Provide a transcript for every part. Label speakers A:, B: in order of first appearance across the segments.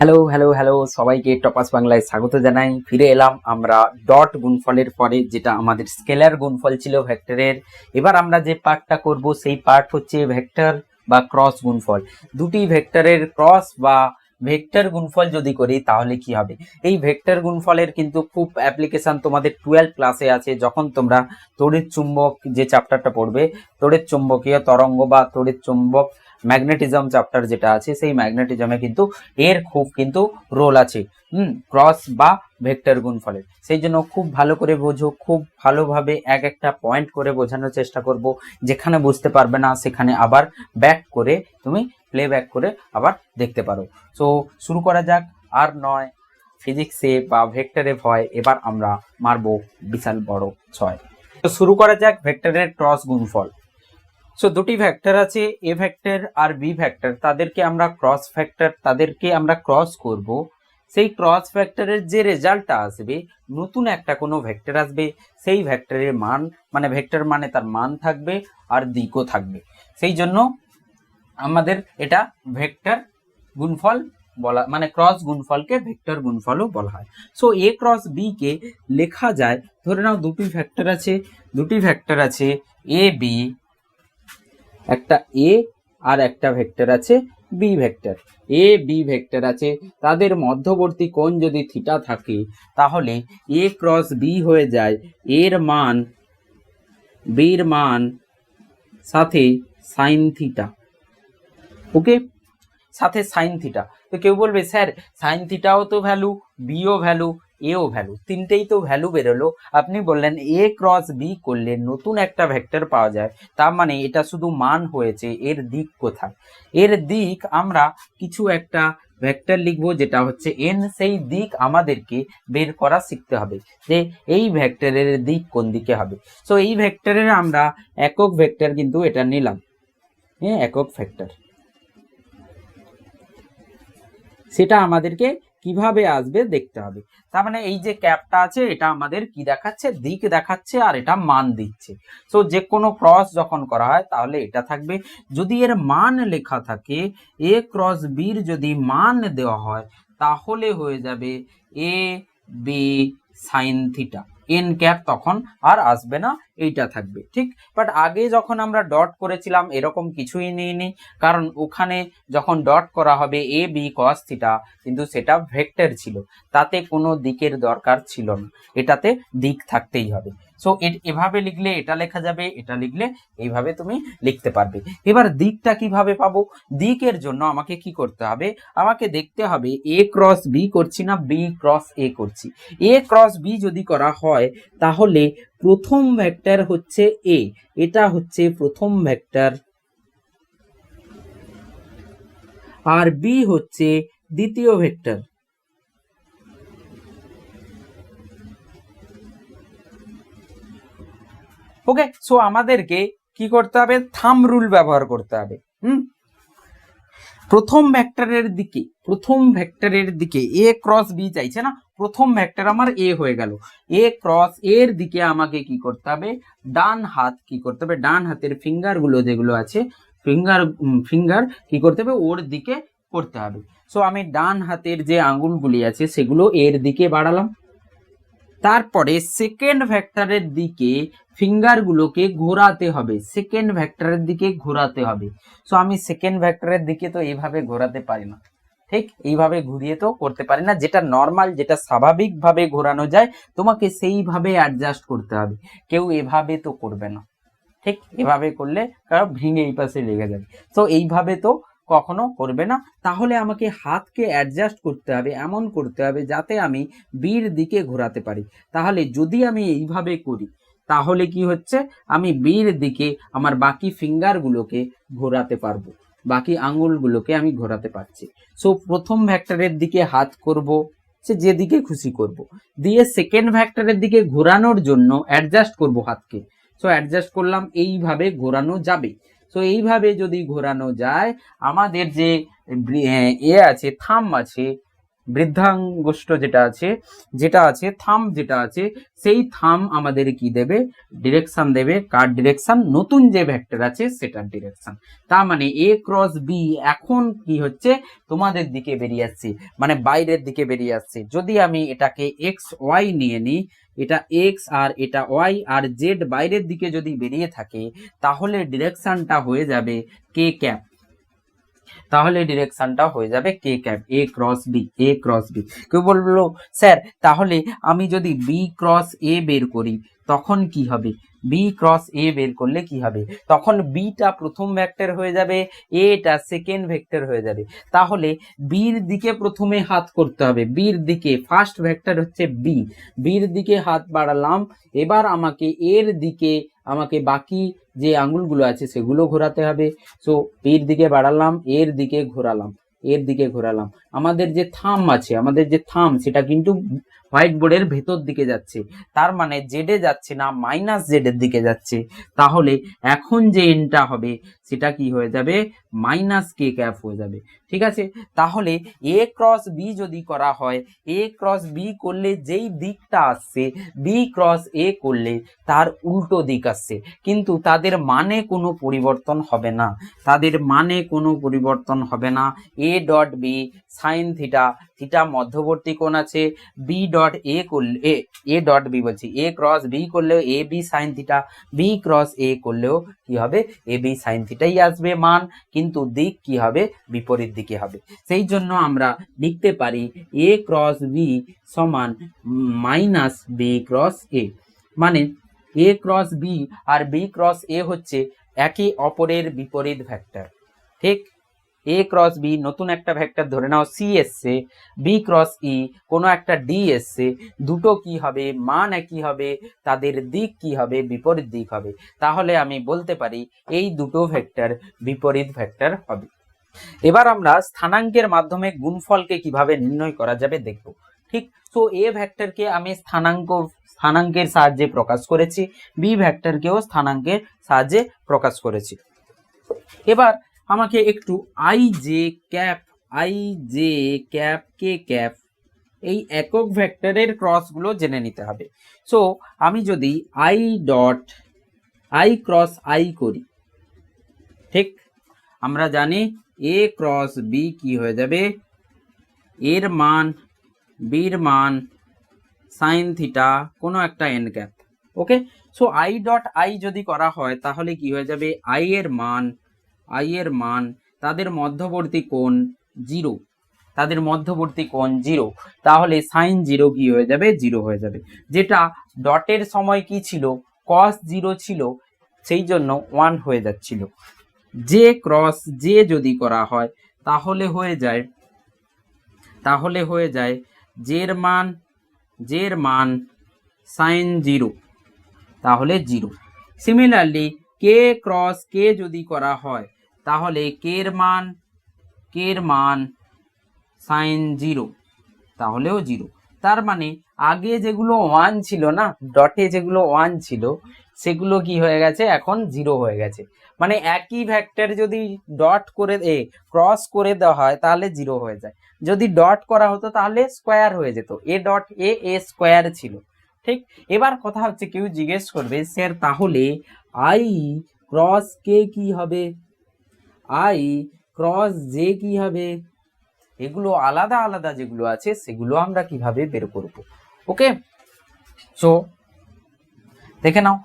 A: Hello hello hello সবাইকে টপাস বাংলায় স্বাগত জানাই। ফিরে এলাম আমরা ডট গুণফলের পরে, যেটা আমাদের স্কেলার গুণফল ছিল ভেক্টরের এবার আমরা যে পার্টটা করব, সেই পার্ট হচ্ছে ভেক্টর বা ক্রস গুণফল দুটি ভেক্টরের ক্রস বা ভেক্টর গুণফল যদি করি, তাহলে কি হবে? এই ভেক্টর গুণফলের কিন্তু খুব অ্যাপ্লিকেশন তোমাদের টুয়েলভ ক্লাসে আছে। যখন তোমরা তড়িৎ চুম্বক যে চ্যাপ্টারটা পড়বে, তড়িৎ চুম্বকীয় তরঙ্গ বা তড়িৎ চুম্বক ম্যাগনেটিজম চ্যাপ্টার যেটা আছে, সেই ম্যাগনেটিজমে কিন্তু এর খুব কিন্তু রোল আছে। হুম ক্রস বা ভেক্টর গুণফলের। সেই জন্য খুব ভালো করে বোঝো, খুব ভালোভাবে এক একটা পয়েন্ট করে বোঝানোর চেষ্টা করব। যেখানে বুঝতে পারবে না, সেখানে আবার ব্যাক করে তুমি প্লে ব্যাক করে আবার দেখতে পারো। সো শুরু করা যাক। আর নয় ফিজিক্সে বা ভেক্টরে ভয়, এবার আমরা মারবো বিশাল বড় ছয়। তো শুরু করা যাক ভেক্টরের ক্রস গুণফল। সো দুটি ভ্যাক্টর আছে এ ভ্যাক্টর আর বি ভ্যাক্টর তাদেরকে আমরা ক্রস ভেক্টর তাদেরকে আমরা ক্রস করব। সেই ক্রস ভেক্টরের যে রেজাল্টটা আসবে, নতুন একটা কোনো ভেক্টর আসবে। সেই ভেক্টরের মান মানে ভেক্টর মানে তার মান থাকবে আর দিকও থাকবে। সেই জন্য আমাদের এটা ভেক্টর গুণফল বলা মানে ক্রস গুণফলকে ভেক্টর গুণফলও বলা হয়। সো এ ক্রস বি কে লেখা যায়, ধরে নাও দুটি ভেক্টর আছে, দুটি ভেক্টর আছে এ বি একটা এ আর একটা ভেক্টর আছে B vector. A B vector আছে। তাদের মধ্যবর্তী কোণ যদি থিটা থাকে, তাহলে এ ক্রস বি হয়ে যায়। এর মান বির মান সাথে সাইন থিটা। ওকে? সাথে সাইন থিটা তো কেউ বলবে, স্যার সাইন থিটাও তো ভ্যালু বিও ভ্যালু এও ভ্যালু তিনটেই তো ভ্যালু বেরোলো। আপনি বললেন এ ক্রস বি করলে নতুন একটা ভেক্টর পাওয়া যায়। তার মানে এটা শুধু মান হয়েছে, এর দিক কোথায়? এর দিক আমরা কিছু একটা ভেক্টর লিখব, যেটা হচ্ছে এন সেই দিক আমাদেরকে বের করা শিখতে হবে, যে এই ভেক্টরের দিক কোন দিকে হবে। সো এই ভেক্টরের আমরা একক ভেক্টর কিন্তু এটা নিলাম। হ্যাঁ একক ভেক্টর সেটা আমাদেরকে কীভাবে আসবে দেখতে হবে। তার মানে এই যে ক্যাপটা আছে, এটা আমাদের কি দেখাচ্ছে? দিক দেখাচ্ছে আর এটা মান দিচ্ছে। সো যে কোনো ক্রস যখন করা হয়, তাহলে এটা থাকবে। যদি এর মান লেখা থাকে এ ক্রস বির যদি মান দেওয়া হয়, তাহলে হয়ে যাবে A B sine theta N cap তখন আর আসবে না। এইটা থাকবে, ঠিক? বাট আগে যখন আমরা ডট করেছিলাম, এরকম কিছুই নিইনি। কারণ ওখানে যখন ডট করা হবে এ বি কস থিটা কিন্তু সেটা ভেক্টর ছিল। তাতে কোনো দিকের দরকার ছিল না। এটাতে দিক থাকতেই হবে। সো এভাবে লিখলে এটা লেখা যাবে, এটা লিখলে এইভাবে তুমি লিখতে পারবে। এবার দিকটা কীভাবে পাবো? দিকের জন্য আমাকে কি করতে হবে? আমাকে দেখতে হবে এ ক্রস বি করছি না বি ক্রস এ করছি। এ ক্রস বি যদি করা হয়, তাহলে প্রথম ভেক্টর হচ্ছে এ এটা হচ্ছে প্রথম ভেক্টর আর বি হচ্ছে দ্বিতীয় ভেক্টর ওকে সো আমাদেরকে কি করতে হবে? থাম রুল ব্যবহার করতে হবে। হুম? প্রথম ভেক্টরের দিকে, প্রথম ভেক্টরের দিকে এ ক্রস বি চাইছে না? প্রথম ভেক্টর আমার এ হয়ে গেল। এ ক্রস এর দিকে আমাকে কি করতে হবে? ডান হাত কি করতে হবে? ডান হাতের ফিঙ্গারগুলো যেগুলো আছে ফিঙ্গার ফিঙ্গার কি করতে হবে? ওর দিকে করতে হবে। সো আমি ডান হাতের যে আঙ্গুলগুলি আছে, সেগুলো এর দিকে বাড়ালাম। তারপরে সেকেন্ড ভেক্টরের দিকে ফিঙ্গারগুলোকে ঘোরাতে হবে। সেকেন্ড ভেক্টরের দিকে ঘোরাতে হবে। সো আমি সেকেন্ড ভেক্টরের দিকে তো এইভাবে ঘোরাতে পারি না। ঠিক এইভাবে ঘুরিয়ে তো করতে পারি না। যেটা নর্মাল যেটা স্বাভাবিকভাবে ঘোরানো যায়, তোমাকে সেইভাবে অ্যাডজাস্ট করতে হবে। কেউ এভাবে তো করবে না। ঠিক এভাবে করলে কারণ ভেঙে এই পাশে লেগে যাবে। তো এইভাবে তো কখনো করবে না। তাহলে আমাকে হাতকে অ্যাডজাস্ট করতে হবে, এমন করতে হবে যাতে আমি বীর দিকে ঘোরাতে পারি। তাহলে যদি আমি এইভাবে করি, তাহলে কি হচ্ছে? আমি বীর দিকে আমার বাকি ফিঙ্গারগুলোকে ঘোরাতে পারব, বাকি আঙুলগুলোকে আমি ঘোরাতে পারছি। সো প্রথম ভ্যাক্টরের দিকে হাত করব, সে যেদিকে খুশি করব। দিয়ে সেকেন্ড ভ্যাক্টরের দিকে ঘোরানোর জন্য অ্যাডজাস্ট করব হাতকে। সো অ্যাডজাস্ট করলাম, এইভাবে ঘোরানো যাবে। সো এইভাবে যদি ঘোরানো যায় আমাদের যে এ আছে থাম আছে বৃদ্ধাঙ্গুষ্ঠ যেটা আছে যেটা আছে, থাম যেটা আছে, সেই থাম আমাদের কি দেবে? ডিরেকশন দেবে। কার ডিরেকশন নতুন যে ভেক্টর আছে, সেটার ডিরেকশন তার মানে এ ক্রস বি এখন কি হচ্ছে? তোমাদের দিকে বেরিয়ে আসছে। মানে বাইরের দিকে বেরিয়ে আসছে। যদি আমি এটাকে এক্স ওয়াই নিয়ে নিই, এটা এক্স আর এটা ওয়াই আর জেড বাইরের দিকে যদি বেরিয়ে থাকে, তাহলে ডিরেকশনটা হয়ে যাবে কে ক্যাপ তাহলে ডিরেকশনটা হয়ে যাবে K cap A cross B A cross B কেউ বলল, স্যার, তাহলে আমি যদি বি ক্রস এ বের করি, তখন কি হবে? বি ক্রস এ বের করলে কি হবে? তখন বিটা প্রথম ভেক্টর হয়ে যাবে এটা সেকেন্ড ভেক্টর হয়ে যাবে। তাহলে বির দিকে প্রথমে হাত করতে হবে বির দিকে ফার্স্ট ভেক্টর হচ্ছে বি বির দিকে হাত বাড়ালাম, এবার আমাকে এর দিকে, আমাকে বাকি যে আঙ্গুলগুলো আছে সেগুলো ঘোরাতে হবে। সো এর দিকে বাড়ালাম, এর দিকে ঘোরালাম, এর দিকে ঘোরালাম। আমাদের যে থাম আছে, আমাদের যে থাম, সেটা কিন্তু হোয়াইট বোর্ডের ভেতর দিকে যাচ্ছে। তার মানে জেডে যাচ্ছে না মাইনাস জেডের দিকে যাচ্ছে। তাহলে এখন যে এনটা হবে, সেটা কি হয়ে যাবে? মাইনাস কে ক্যাপ হয়ে যাবে। ঠিক আছে? তাহলে এ ক্রস বি যদি করা হয় এ ক্রস বি করলে যেই দিকটা আসছে বি ক্রস এ করলে তার উল্টো দিক আসছে। কিন্তু তাদের মানে কোনো পরিবর্তন হবে না। তাদের মানে কোনো পরিবর্তন হবে না। A dot B sine theta theta মধ্যবর্তী কোণ আছে বি ডট এ করলে এ এ ডট বি বলছি। এ ক্রস বি করলেও A B sine theta B cross A করলেও কি হবে? এ বি সাইন থিটাই আসবে মান, কিন্তু দিক কি হবে? বিপরীত দিকে হবে। সেই জন্য আমরা লিখতে পারি এ ক্রস বি সমান মাইনাস বি ক্রস এ মানে এ ক্রস বি আর বি ক্রস এ হচ্ছে একে অপরের বিপরীত ভেক্টর ঠিক? এ ক্রস বি নতুন একটা ভেক্টর ধরে নাও সি এসছে বি ক্রস ই কোনো একটা ডি এসছে দুটো কি হবে, মান একই হবে, তাদের দিক কি হবে, বিপরীত দিক হবে। তাহলে আমি বলতে পারি এই দুটো ভেক্টর বিপরীত ভেক্টর হবে। এবার আমরা স্থানাঙ্কের মাধ্যমে গুণফলকে কীভাবে নির্ণয় করা যাবে দেখব। ঠিক তো এ ভেক্টরকে আমি স্থানাঙ্ক, স্থানাঙ্কের সাহায্যে প্রকাশ করেছি বি ভেক্টরকেও স্থানাঙ্কের সাহায্যে প্রকাশ করেছি। এবার আমাকে একটু I J cap I J cap K cap এই একক ভেক্টরের ক্রসগুলো জেনে নিতে হবে। সো আমি যদি I dot I cross I করি, ঠিক? আমরা জানি এ ক্রস বি কি হয়ে যাবে? এর মান বির মান সাইন থিটা কোনো একটা N cap okay so I dot I যদি করা হয়, তাহলে কি হয়ে যাবে? আই এর মান আই এর মান তাদের মধ্যবর্তী কোণ জিরো তাদের মধ্যবর্তী কোণ জিরো তাহলে সাইন জিরো কি হয়ে যাবে? জিরো হয়ে যাবে। যেটা ডটের সময় কি ছিল? কস জিরো ছিল, সেই জন্য ওয়ান হয়ে যাচ্ছিল। যে ক্রস যে যদি করা হয়, তাহলে হয়ে যায়, তাহলে হয়ে যায় জের মান জের মান সাইন জিরো তাহলে zero similarly K cross K যদি করা হয় তাহলে কের মান কের মান সাইন জিরো তাহলেও জিরো তার মানে আগে যেগুলো ওয়ান ছিল না ডটে যেগুলো ওয়ান ছিল, সেগুলো কি হয়ে গেছে? এখন জিরো হয়ে গেছে। মানে একই ভ্যাক্টর যদি ডট করে এ ক্রস করে দেওয়া হয়, তাহলে জিরো হয়ে যায়। যদি ডট করা হতো, তাহলে স্কোয়ার হয়ে যেত। A dot A A square ছিল। ঠিক? এবার কথা হচ্ছে কেউ জিজ্ঞেস করবে স্যার তাহলে আই ক্রস কে কি হবে? আই ক্রস জে কি হবে? এগুলো আলাদা আলাদা যেগুলো আছে, সেগুলো আমরা কীভাবে বের করব? ওকে? সো দেখে নাও।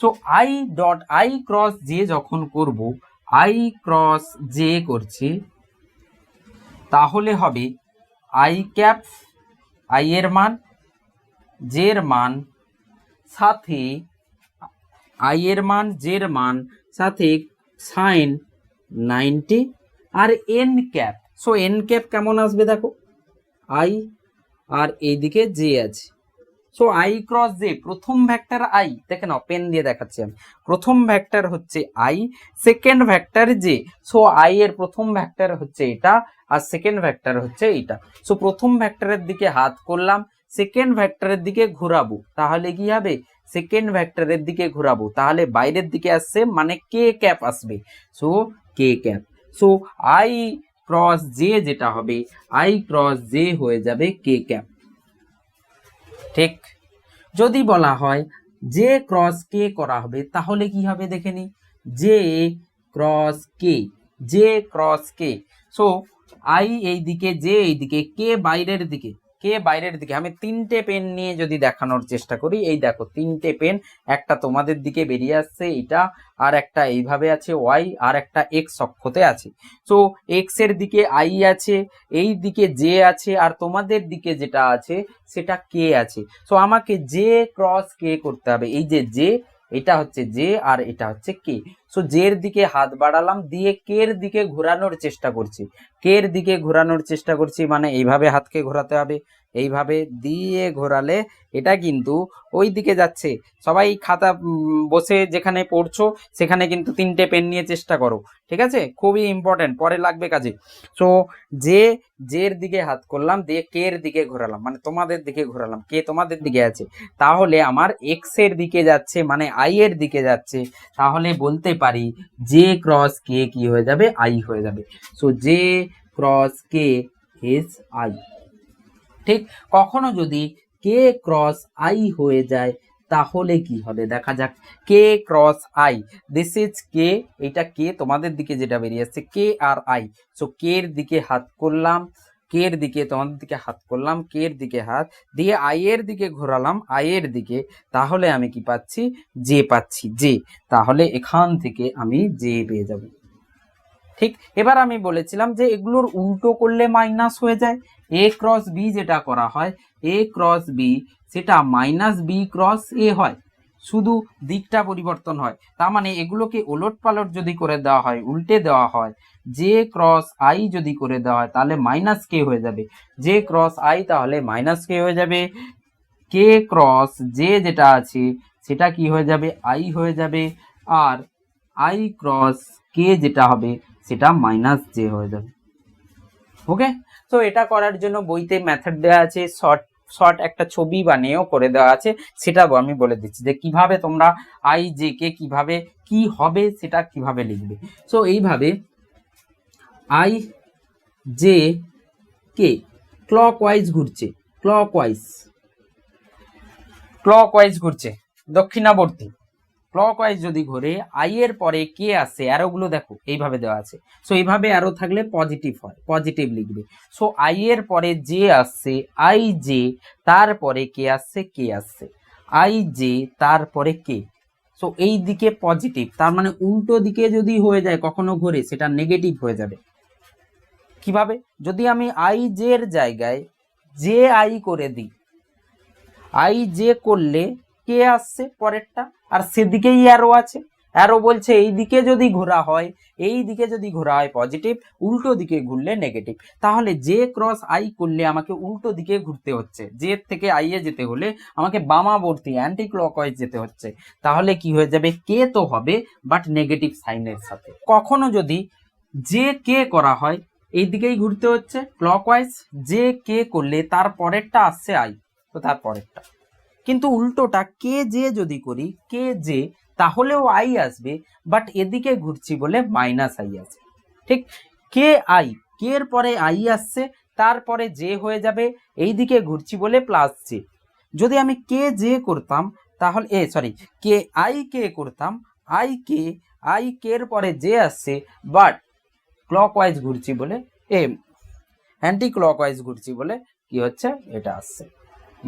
A: So I dot I cross J যখন করব আই ক্রস জে করছি, তাহলে হবে আই ক্যাপ আই এর মান জের মান, সাথে আই এর মান জের মান, সাথে সাইন নাইনটি আর N cap. So N cap কেমন আসবে দেখো? আই আর এইদিকে জে আছে। সো আই ক্রস জে প্রথম ভ্যাক্টর আই দেখে নাও পেন দিয়ে দেখাচ্ছি আমি। প্রথম ভ্যাক্টর হচ্ছে I second vector J so I এর প্রথম ভ্যাক্টর হচ্ছে এটা আর সেকেন্ড ভ্যাক্টর হচ্ছে এটা সো প্রথম ভ্যাক্টরের দিকে হাত করলাম সেকেন্ড ভ্যাক্টরের দিকে ঘোরাবো। তাহলে কি হবে? সেকেন্ড ভ্যাক্টরের দিকে ঘোরাবো। তাহলে বাইরের দিকে আসছে মানে কে ক্যাপ আসবে। So K cap so I cross J যেটা হবে আই ক্রস জে হয়ে যাবে কে ক্যাপ ঠিক? যদি বলা হয় জে ক্রস কে করা হবে, তাহলে কি হবে দেখে নি? J cross K J cross K so I এই দিকে জে এই দিকে কে বাইরের দিকে। কে বাইরের দিকে? আমি তিনটে পেন নিয়ে যদি দেখানোর চেষ্টা করি, এই দেখো তিনটে পেন, একটা তোমাদের দিকে বেরিয়ে আসছে এটা আর একটা এইভাবে আছে ওয়াই, আর একটা এক্স অক্ষতে আছে। সো এক্সের দিকে আই আছে, এই দিকে জে আছে, আর তোমাদের দিকে যেটা আছে, সেটা কে আছে। সো আমাকে জে ক্রস কে করতে হবে। এই যে জে, এটা হচ্ছে জে, আর এটা হচ্ছে কে। সো জের দিকে হাত বাড়ালাম, দিয়ে কের দিকে ঘোরানোর চেষ্টা করছি। কের দিকে ঘোরানোর চেষ্টা করছি মানে এইভাবে হাতকে ঘোরাতে হবে, এইভাবে দিয়ে ঘোরালে এটা কিন্তু ওই দিকে যাচ্ছে। সবাই খাতা বসে যেখানে পড়ছো, সেখানে কিন্তু তিনটে পেন নিয়ে চেষ্টা করো, ঠিক আছে? খুবই ইম্পর্টেন্ট পরে লাগবে কাজে। সো যে জের দিকে হাত করলাম, দিয়ে কের দিকে ঘোরালাম মানে তোমাদের দিকে ঘোরালাম, কে তোমাদের দিকে আছে, তাহলে আমার এক্সের দিকে যাচ্ছে মানে আই এর দিকে যাচ্ছে। তাহলে বলতে পারি। জে ক্রস কে কি হয়ে যাবে? আই হয়ে যাবে। So J cross K is I ঠিক? কখনো যদি কে ক্রস আই হয়ে যায়, তাহলে কি হবে? দেখা যাক। K cross I this is K এটা কে তোমাদের দিকে যেটা বেরিয়ে আসছে। কে আর আই সো কে এর দিকে হাত করলাম। কে এর দিকে তোমাদের দিকে হাত করলাম কে এর দিকে হাত দিয়ে আই এর দিকে ঘোরালাম আই এর দিকে, তাহলে আমি কি পাচ্ছি? জে পাচ্ছি, জে। তাহলে এখান থেকে আমি জে পেয়ে যাব। ঠিক, এবার আমি বলেছিলাম যে এগুলোর উল্টো করলে মাইনাস হয়ে যায়। এ ক্রস বি যেটা করা হয়, এ ক্রস বি, সেটা মাইনাস বি ক্রস এ হয়। শুধু দিকটা পরিবর্তন হয়। তার মানে এগুলোকে ওলট পালট যদি করে দেওয়া হয়, উল্টে দেওয়া হয় জে ক্রস আই যদি করে দেওয়া হয়, তাহলে মাইনাস কে হয়ে যাবে। জে ক্রস আই তাহলে মাইনাস কে হয়ে যাবে। কে ক্রস জে যেটা আছে, সেটা কি হয়ে যাবে? আই হয়ে যাবে। আর আই ক্রস কে যেটা হবে, সেটা মাইনাস জে হয়ে যাবে। ওকে তো এটা করার জন্য বইতে মেথড দেওয়া আছে শর্ট শর্ট একটা ছবি বানিয়েও করে দেওয়া আছে, সেটাও আমি বলে দিচ্ছি যে কীভাবে তোমরা আই জে কে কীভাবে, কি হবে সেটা কীভাবে লিখবে। সো এইভাবে I, J, K? Clock wise ঘুরছে ক্লক ওয়াইজ ক্লক ওয়াইজ ঘুরছে, দক্ষিণাবর্তী। ক্লক ওয়াইজ যদি ঘোরে আই এর পরে কে আসছে অ্যারোগুলো দেখো, এইভাবে দেওয়া আছে। সো এইভাবে অ্যারো থাকলে পজিটিভ হয় পজিটিভ লিখবে। সো আই এর পরে যে আসছে আই জে তারপরে কে আসছে কে আসছে। আই জে তারপরে কে সো এই দিকে পজিটিভ তার মানে উল্টো দিকে যদি হয়ে যায়, কখনো ঘোরে, সেটা নেগেটিভ হয়ে যাবে। কীভাবে? যদি আমি আই জে এর জায়গায় জে আই করে দিই আই জে করলে কে আসছে পরেরটা? আর সেদিকেই অ্যারো আছে। অ্যারো বলছে এই দিকে যদি ঘোরা হয়, এই দিকে যদি ঘোরা হয় পজিটিভ উল্টো দিকে ঘুরলে নেগেটিভ তাহলে জে ক্রস আই করলে আমাকে উল্টো দিকে ঘুরতে হচ্ছে। জে থেকে আই এ যেতে হলে আমাকে বামাবর্তী অ্যান্টি ক্লকওয়াইজ যেতে হচ্ছে। তাহলে কি হয়ে যাবে? কে তো হবে বাট নেগেটিভ সাইনের সাথে। কখনো যদি জে কে করা হয় এই দিকেই ঘুরতে হচ্ছে। ক্লকওয়াইজ যে কে করলে তার পরেরটা আসছে আই তো তার পরেরটা। কিন্তু উল্টোটা কে যে যদি করি কে যে তাহলেও আই আসবে বাট এদিকে ঘুরছি বলে মাইনাস আই আসবে ঠিক? কে আই কে এর পরে আই আসছে তারপরে যে হয়ে যাবে এই দিকে ঘুরছি বলে প্লাস জে যদি আমি কে যে করতাম, তাহলে, এ সরি কে আই কে করতাম আই কে আই কে এর পরে যে আসছে বাট ক্লকওয়াইজ ঘুরছি বলে এ অ্যান্টি ক্লকওয়াইজ ঘুরছি বলে কি হচ্ছে? এটা আসছে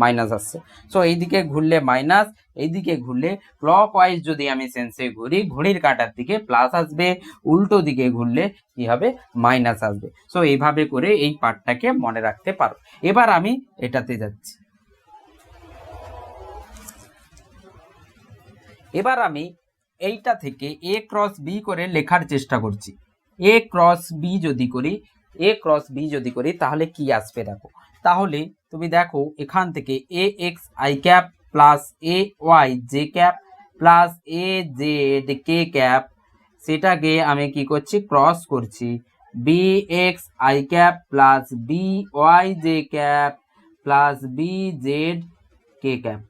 A: মাইনাস আসছে। সো এইদিকে ঘুরলে মাইনাস এইদিকে ঘুরলে ক্লক ওয়াইজ যদি আমি সেন্সে ঘুরি, ঘড়ির কাটার দিকে প্লাস আসবে, উল্টো দিকে ঘুরলে কি হবে? মাইনাস আসবে। সো এইভাবে করে এই পার্টটাকে মনে রাখতে পারো। এবার আমি এটাতে যাচ্ছি। এবার আমি এইটা থেকে এ ক্রস বি করে লেখার চেষ্টা করছি। এ ক্রস বি যদি করি এ ক্রস বি যদি করি, তাহলে কি আসবে দেখো? তাহলে তুমি দেখো এখান থেকে A X I cap plus A Y J cap plus A Z K cap সেটাকে আমি কি করছি? ক্রস করছি। B X I cap plus B Y J cap plus B Z K cap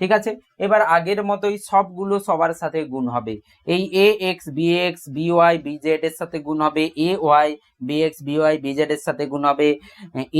A: ঠিক আছে? এবার আগের মতোই সবগুলো সবার সাথে গুণ হবে। এই A X B X B Y B Z এর সাথে গুণ হবে। A Y B X B Y B Z এর সাথে গুণ হবে।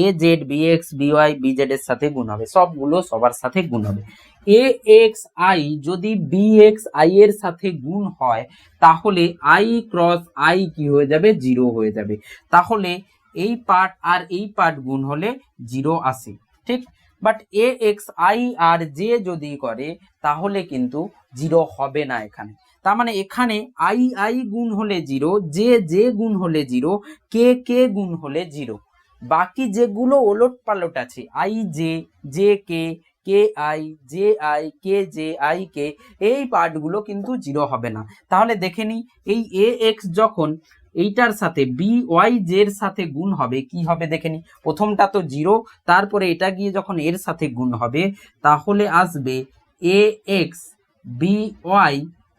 A: A Z B X B Y B Z এর সাথে গুণ হবে। সবগুলো সবার সাথে গুণ হবে। এ এক্স আই যদি বি এক্স আই এর সাথে গুণ হয়, তাহলে আই ক্রস আই কি হয়ে যাবে? জিরো হয়ে যাবে। তাহলে এই পার্ট আর এই পার্ট গুণ হলে জিরো আসে। ঠিক? বাট এ এক্স আই আর জে যদি করে, তাহলে কিন্তু জিরো হবে না এখানে। তার মানে এখানে আই আই গুণ হলে জিরো জে জে গুণ হলে জিরো কে কে গুণ হলে জিরো বাকি যেগুলো ওলট পালট আছে I J J K K I J I K J I K এই পার্টগুলো কিন্তু জিরো হবে না। তাহলে দেখে নিই এই এ এক্স যখন এইটার সাথে বি ওয়াই জের সাথে গুণ হবে, কি হবে দেখে নিই প্রথমটা তো জিরো তারপরে এটা গিয়ে যখন এর সাথে গুণ হবে, তাহলে আসবে A X B Y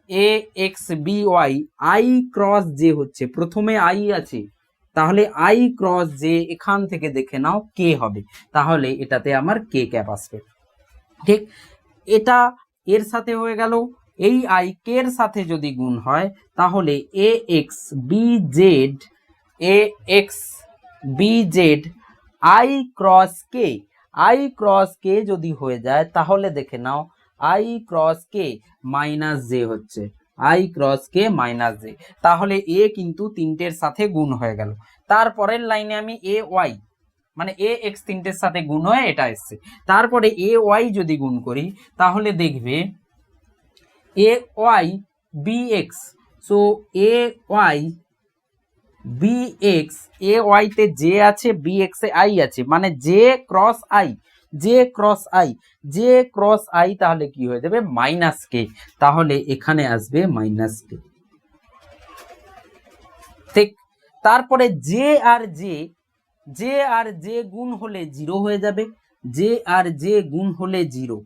A: A X B Y I cross J হচ্ছে। প্রথমে আই আছে, তাহলে আই ক্রস জে এখান থেকে দেখে নাও কে হবে। তাহলে এটাতে আমার কে ক্যাপ আসবে। ঠিক? এটা এর সাথে হয়ে গেল এই আই কে এর সাথে যদি গুণ হয়, তাহলে A X B Z A X B Z I cross K I cross K যদি হয়ে যায়, তাহলে দেখে নাও I cross K minus J হচ্ছে। I cross K minus J তাহলে এ কিন্তু তিনটের সাথে গুণ হয়ে গেল। তারপরের লাইনে আমি এ ওয়াই মানে এ এক্স তিনটের সাথে গুণ হয়ে এটা এসছে। তারপরে এ ওয়াই যদি গুণ করি, তাহলে দেখবে A Y B X so A Y B X A ওয়াইতে J আছে বি এক্স আই আছে। মানে J cross I J cross I J cross I তাহলে কি হয়ে যাবে? মাইনাস কে তাহলে এখানে আসবে মাইনাস কে ঠিক? তারপরে জে আর জে জে আর জে গুণ হলে জিরো হয়ে যাবে। জে আর জে গুণ হলে জিরো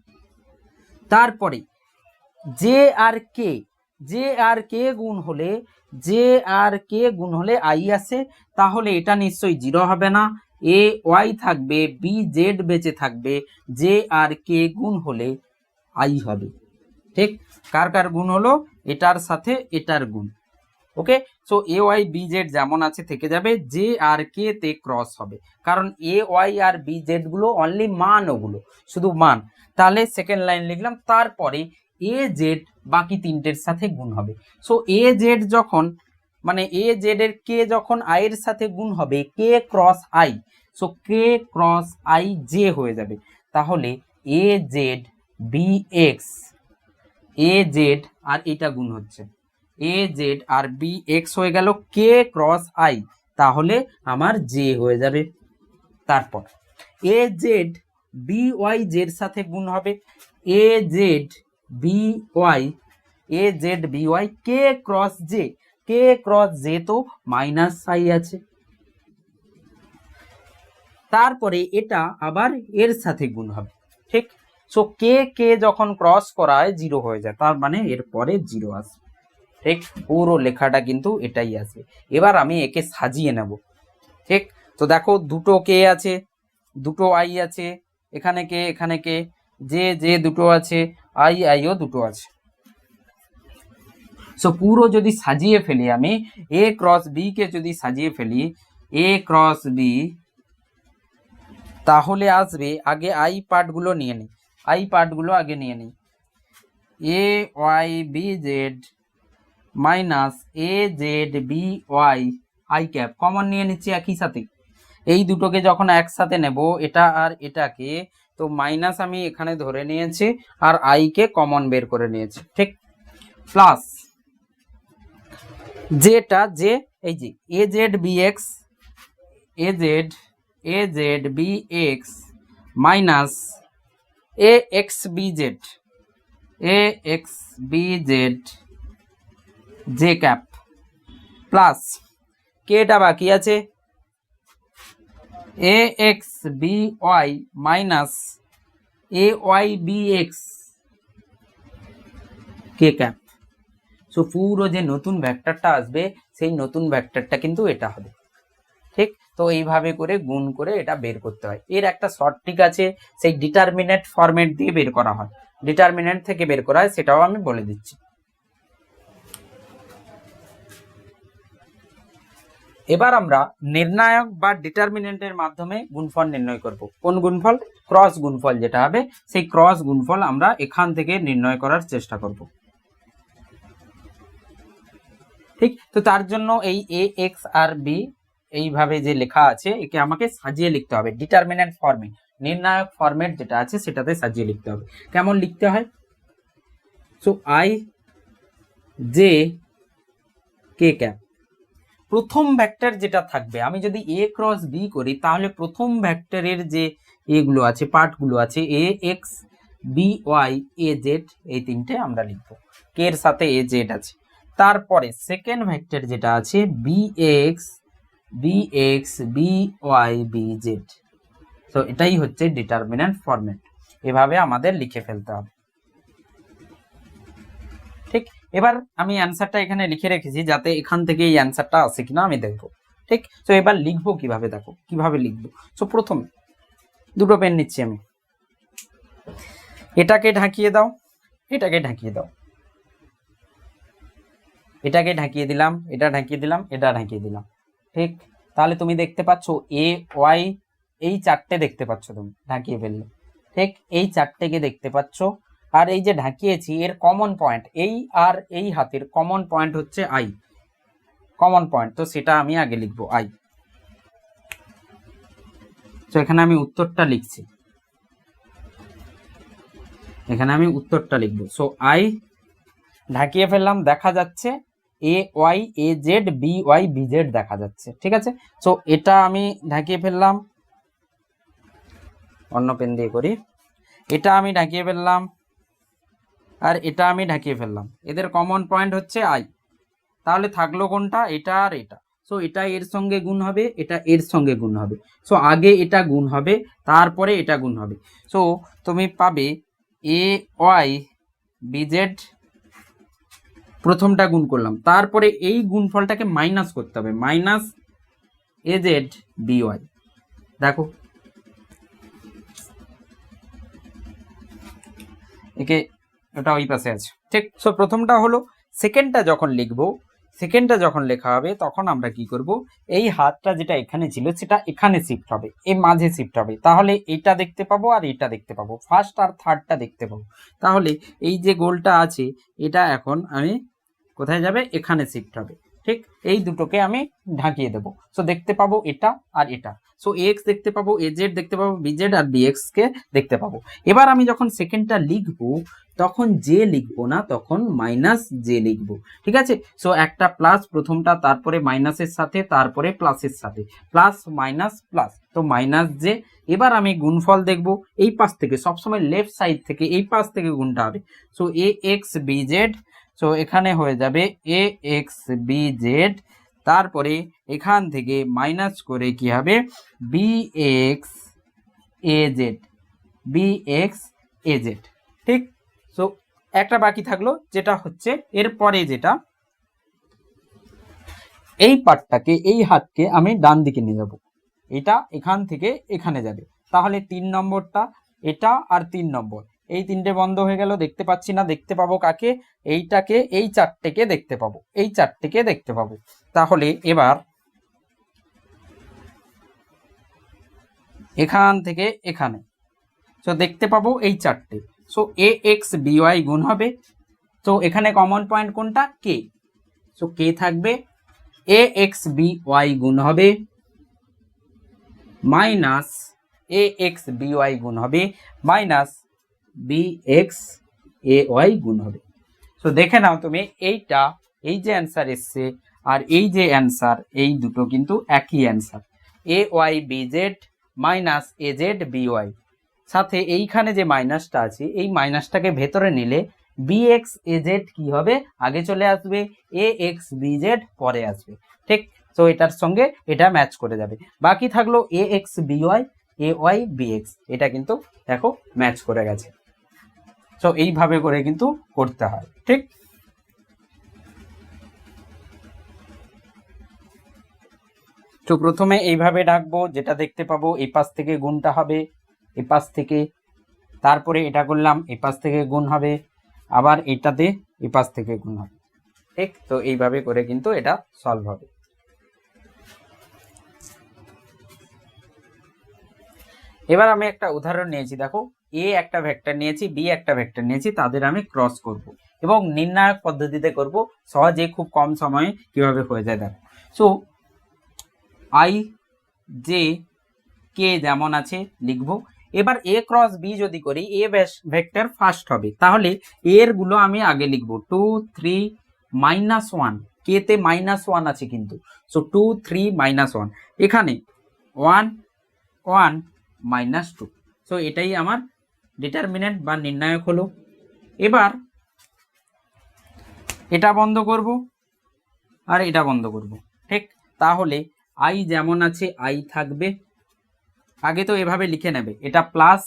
A: তারপরে জে আর কে জে আর কে গুণ হলে জে আর কে গুণ হলে আই আসে তাহলে এটা নিশ্চয়ই জিরো হবে না। এ, ওয়াই থাকবে, বি, জেড বেঁচে থাকবে জে আর কে গুণ হলে আই হবে। ঠিক? কার কার গুণ হলো? এটার সাথে এটার গুণ। Okay? So A, Y, B, Z যেমন আছে থেকে যাবে জে আর কে তে ক্রস হবে। কারণ এ, ওয়াই আর বি, জেডগুলো অনলি মান ওগুলো, শুধু মান। তাহলে সেকেন্ড লাইন লিখলাম, তারপরে এ জেড বাকি তিনটের সাথে গুণ হবে। সো এ জেড যখন মানে এ জেড এর কে যখন আই এর সাথে গুণ হবে K cross I so K cross I J হয়ে যাবে। তাহলে A Z B X A Z আর এটা গুণ হচ্ছে। এ জেড আর বি এক্স হয়ে গেল কে ক্রস আই তাহলে আমার জে হয়ে যাবে। তারপর এ জেড বি ওয়াই জের সাথে গুণ হবে। A Z B Y A Z B Y K cross J K cross J তো মাইনাস আই আছে। তারপরে এটা আবার এর সাথে গুণ হবে, ঠিক? সো কে কে যখন ক্রস করায় জিরো হয়ে যায়, তার মানে এর পরে জিরো আসবে, ঠিক? পুরো লেখাটা কিন্তু এটাই আসবে। এবার আমি একে সাজিয়ে নেব, ঠিক? তো দেখো, দুটো কে আছে, দুটো আই আছে, এখানে কে এখানে কে যে যে দুটো আছে আই আইও দুটো আছে। সো পুরো যদি সাজিয়ে ফেলি আমি এ ক্রস বি কে যদি সাজিয়ে ফেলি এ ক্রস বি তাহলে আসবে আগে আই পার্টগুলো নিয়ে নিই। আই পার্টগুলো আগে নিয়ে নিই। A Y B Z minus A Z B Y I cap common নিয়ে নিচ্ছি একই সাথে। এই দুটোকে যখন একসাথে নেব, এটা আর এটাকে তো মাইনাস আমি এখানে ধরে নিয়েছি আর আইকে কমন বের করে নিয়েছি, ঠিক? প্লাস যেটা যে, এই যে A Z B X A Z A Z B X minus A X B Z A X B Z J cap plus কেটা বাকি আছে? A X B Y minus A Y B X K cap so পুরো যে নতুন ভ্যাক্টরটা আসবে, সেই নতুন ভ্যাক্টরটা কিন্তু এটা হবে। ঠিক? তো এইভাবে করে গুণ করে এটা বের করতে হয়। এর একটা শর্ট ট্রিক আছে, সেই ডিটারমিনেট ফরম্যাট দিয়ে বের করা হয়। ডিটারমিনেন্ট থেকে বের করা হয়, সেটাও আমি বলে দিচ্ছি। এবার আমরা নির্ণায়ক বা ডিটারমিনেন্টের মাধ্যমে গুণফল নির্ণয় করব। কোন গুণফল? ক্রস গুণফল যেটা হবে, সেই ক্রস গুণফল আমরা এখান থেকে নির্ণয় করার চেষ্টা করব। ঠিক? তো তার জন্য এই এ এক্স আর বি এইভাবে যে লেখা আছে, একে আমাকে সাজিয়ে লিখতে হবে। ডিটারমিনেন্ট ফর্মে নির্ণায়ক ফরম্যাট যেটা আছে, সেটাতে সাজিয়ে লিখতে হবে। কেমন লিখতে হয়? So I J K cap প্রথম ভেক্টর যেটা থাকবে, আমি যদি এ ক্রস বি করি, তাহলে প্রথম ভেক্টরের যে এগুলো আছে পার্টগুলো আছে A X B Y A Z এই তিনটে আমরা লিখব। কে এর সাথে এ জেড আছে। তারপরে সেকেন্ড ভেক্টর যেটা আছে B X B X B Y B Z তো এটাই হচ্ছে ডিটারমিন্যান্ট ফরম্যাট এভাবে আমাদের লিখে ফেলতে হবে ঠিক এবার আমি অ্যান্সারটা এখানে লিখে রেখেছি যাতে এখান থেকে এই অ্যান্সারটা আসে কিনা আমি দেখব, ঠিক? তো এবার লিখব কীভাবে দেখো, কীভাবে লিখব? সো প্রথম দুটো পেন নিচ্ছি আমি। এটাকে ঢাকিয়ে দাও, এটাকে ঢাকিয়ে দাও। এটাকে ঢাকিয়ে দিলাম, এটা ঢাকিয়ে দিলাম, এটা ঢাকিয়ে দিলাম, ঠিক? তাহলে তুমি দেখতে পাচ্ছ এ ওয়াই এই চারটে দেখতে পাচ্ছ তুমি, ঢাকিয়ে ফেললে, ঠিক? এই চারটেকে দেখতে পাচ্ছ আর এই যে ঢাকিয়েছি, এর কমন পয়েন্ট এই আর এই হাতের কমন পয়েন্ট হচ্ছে আই কমন পয়েন্ট তো সেটা আমি আগে লিখব আই তো এখানে আমি উত্তরটা লিখছি। এখানে আমি উত্তরটা লিখব। সো আই ঢাকিয়ে ফেললাম, দেখা যাচ্ছে A Y A Z B Y B Z দেখা যাচ্ছে, ঠিক আছে? সো এটা আমি ঢাকিয়ে ফেললাম, অন্য পেন দিয়ে করি। এটা আমি ঢাকিয়ে ফেললাম আর এটা আমি ঢাকিয়ে ফেললাম। এদের কমন পয়েন্ট হচ্ছে আই তাহলে থাকল কোনটা? এটা আর এটা। সো এটা এর সঙ্গে গুণ হবে, এটা এর সঙ্গে গুণ হবে। সো আগে এটা গুণ হবে, তারপরে এটা গুণ হবে। সো তুমি পাবে এ ওয়াই বিজেড প্রথমটা গুণ করলাম। তারপরে এই গুণফলটাকে মাইনাস করতে হবে। মাইনাস এ জেড বিওয়াই দেখো। একে ওটা ওই পাশে আছে। ঠিক সো প্রথমটা হলো সেকেন্ডটা যখন লিখব সেকেন্ডটা যখন লেখা হবে, তখন আমরা কি করব? এই হাতটা যেটা এখানে ছিল, সেটা এখানে শিফট হবে এই মাঝে শিফট হবে। তাহলে এটা দেখতে পাবো আর এটা দেখতে পাবো। ফার্স্ট আর থার্ডটা দেখতে পাবো। তাহলে এই যে গোলটা আছে, এটা এখন আমি কোথায় যাবে? এখানে শিফট হবে। ঠিক এই দুটোকে আমি ঢাকিয়ে দেবো। সো দেখতে পাবো এটা আর এটা। সো এক্স দেখতে পাবো এ জেড দেখতে পাবো বিজেড আর বিএক্স কে দেখতে পাবো। এবার আমি যখন সেকেন্ডটা লিখব, তখন যে লিখব না, তখন মাইনাস জে লিখব। ঠিক আছে? সো একটা প্লাস প্রথমটা, তারপরে মাইনাসের সাথে, তারপরে প্লাসের সাথে। প্লাস মাইনাস প্লাস তো মাইনাস জে এবার আমি গুণফল দেখব, এই পাশ থেকে, সবসময় লেফট সাইড থেকে, এই পাশ থেকে গুণটা হবে। So A X B Z so এখানে হয়ে যাবে এ এক্স বি জেড তারপরে এখান থেকে মাইনাস করে কি হবে? B X A Z B X A Z ঠিক? সো একটা বাকি থাকল, যেটা হচ্ছে এরপরে যেটা, এই পার্টটাকে এই হাতকে আমি ডান দিকে নিয়ে যাব। এটা এখান থেকে এখানে যাবে। তাহলে তিন নম্বরটা, এটা আর তিন নম্বর। এই তিনটে বন্ধ হয়ে গেল, দেখতে পাচ্ছি না, দেখতে পাবো কাকে? এইটাকে, এই চারটেকে দেখতে পাবো, এই চারটেকে দেখতে পাবো। তাহলে এবার এখান থেকে এখানে তো দেখতে পাবো এই চারটে সো এ এক্স বিওয়াই গুণ হবে তো এখানে কমন পয়েন্ট কোনটা? কে সো কে থাকবে এ এক্স বি ওয়াই গুণ হবে মাইনাস এ এক্স বিওয়াই গুণ হবে minus B X A Y গুণ হবে। তো দেখে নাও তুমি, এইটা, এই যে অ্যান্সার এসছে আর এই যে অ্যান্সার এই দুটো কিন্তু একই answer A Y B Z minus A Z B Y সাথে এইখানে যে মাইনাসটা আছে, এই মাইনাসটাকে ভেতরে নিলে বি এক্স এ জেড কি হবে? আগে চলে আসবে এ এক্স বি জেড পরে আসবে। ঠিক? তো এটার সঙ্গে এটা ম্যাচ করে যাবে। বাকি থাকল A X B Y A Y B X এটা কিন্তু দেখো ম্যাচ করে গেছে। তো এইভাবে করে কিন্তু করতে হয়, ঠিক? তো প্রথমে এইভাবে ডাকবো, যেটা দেখতে পাবো, এই পাশ থেকে গুণটা হবে, এই পাশ থেকে, তারপরে এটা করলাম, এই পাশ থেকে গুণ হবে, আবার এটাতে এই পাশ থেকে গুণ হবে, ঠিক? তো এইভাবে করে কিন্তু এটা সলভ হবে। এবার আমি একটা উদাহরণ নিয়েছি, দেখো। এ একটা ভেক্টর নিয়েছি, বি একটা ভেক্টর নিয়েছি, তাদের আমি ক্রস করব। এবং নির্ণায়ক পদ্ধতিতে করব, সহজে খুব কম সময়ে কীভাবে হয়ে যায় দেখো। সো আই জে কে যেমন আছে, লিখব। এবার এ ক্রস বি যদি করি এ ভেক্টর ফার্স্ট হবে। তাহলে এরগুলো আমি আগে লিখব। Two three minus one K তে মাইনাস ওয়ান আছে কিন্তু। So two three minus one এখানে one one minus two so এটাই আমার ডিটারমিনেন্ট বা নির্ণায়ক হলো। এবার এটা বন্ধ করব আর এটা বন্ধ করব। ঠিক? তাহলে আই যেমন আছে আই থাকবে। আগে তো এভাবে লিখে নেবে। এটা প্লাস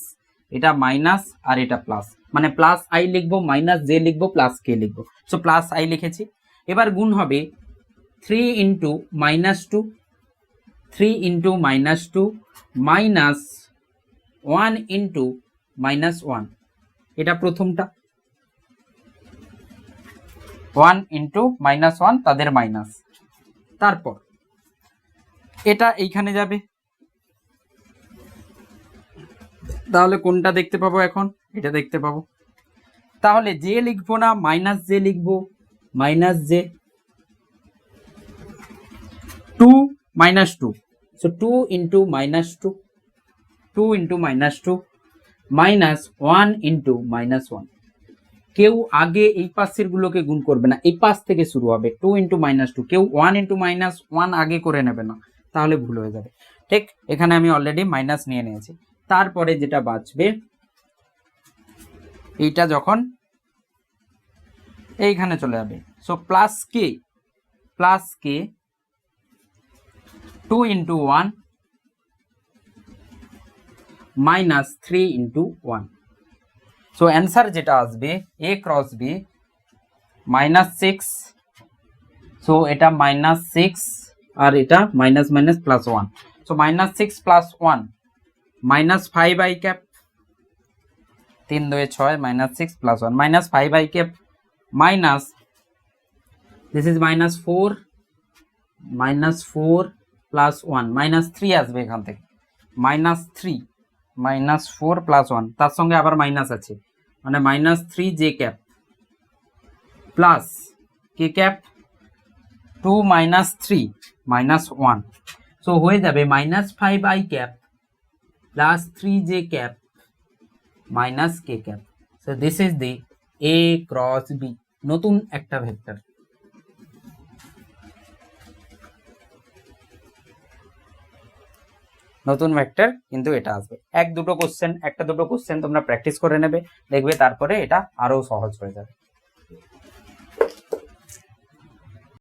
A: এটা মাইনাস আর এটা প্লাস মানে প্লাস আই লিখব মাইনাস জে লিখব প্লাস কে লিখব। সো প্লাস আই লিখেছি। এবার গুণ হবে three into minus two three into minus two minus one into minus one এটা প্রথমটা। ওয়ান ইন্টু মাইনাস ওয়ান তাদের মাইনাস তারপর, এটা এইখানে যাবে। তাহলে কোনটা দেখতে পাবো এখন? এটা দেখতে পাবো। তাহলে যে লিখব না মাইনাস জে লিখব minus J two minus two so two into minus two two into minus two minus one into minus one কেউ আগে এই পাশের গুলোকে গুণ করবে না। এই পাশ থেকে শুরু হবে। টু ইন্টু মাইনাস টু কেউ ওয়ান ইন্টু মাইনাস ওয়ান আগে করে নেবে না, তাহলে ভুল হয়ে যাবে। ঠিক, এখানে আমি অলরেডি মাইনাস নিয়ে নিয়েছি। তারপরে যেটা বাঁচবে, এইটা যখন এইখানে চলে যাবে। So plus K plus K two into one minus three into one so answer যেটা আসবে A cross B minus six so এটা মাইনাস সিক্স আর এটা minus minus plus one so minus six plus one minus five I cap তিন দুয়ে ছয় minus six plus one minus five I cap minus this is minus four minus four plus one minus three আসবে এখান থেকে minus three minus four plus one তার সঙ্গে আবার minus আছে। মানে minus three J cap plus K cap two minus three minus one so হয়ে যাবে minus five I cap plus three J cap minus K cap so this is the A cross B নতুন একটা vector নতুন vector কিন্তু এটা আসবে। এক দুটো কোশ্চেন একটা দুটো কোশ্চেন তোমরা প্র্যাকটিস করে নেবে, দেখবে তারপরে এটা আরও সহজ হয়ে যাবে।